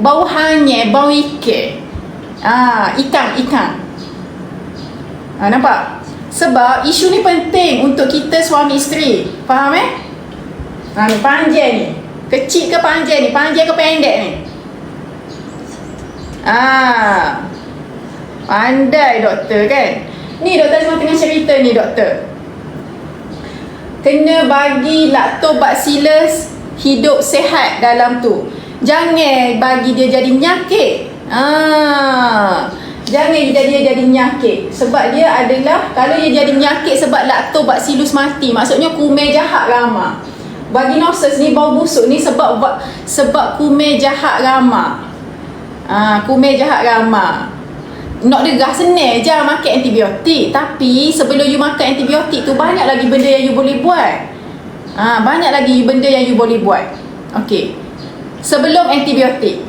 bau hanyir, bau ikan. Ah, ikan, ikan. Ha, nampak? Sebab isu ni penting untuk kita suami isteri. Faham eh? Ha, ni panjang ni. Kecil ke panjang ni? Panjang ke pendek ni? Ah. Pandai doktor kan? Ni doktor semua tengah cerita ni doktor. Kena bagi lactobacillus hidup sehat dalam tu. Jangan bagi dia jadi penyakit. Ah. Jangan dia dia jadi penyakit sebab dia adalah kalau dia jadi penyakit sebab lactobacillus mati maksudnya kumen jahat ramah. Vaginosis ni bau busuk ni sebab sebab kumen jahat ramah. Ah, kumen jahat ramah. Nak degah senang je makan antibiotik tapi sebelum you makan antibiotik tu banyak lagi benda yang you boleh buat. Ah, banyak lagi benda yang you boleh buat. Okey. Sebelum antibiotik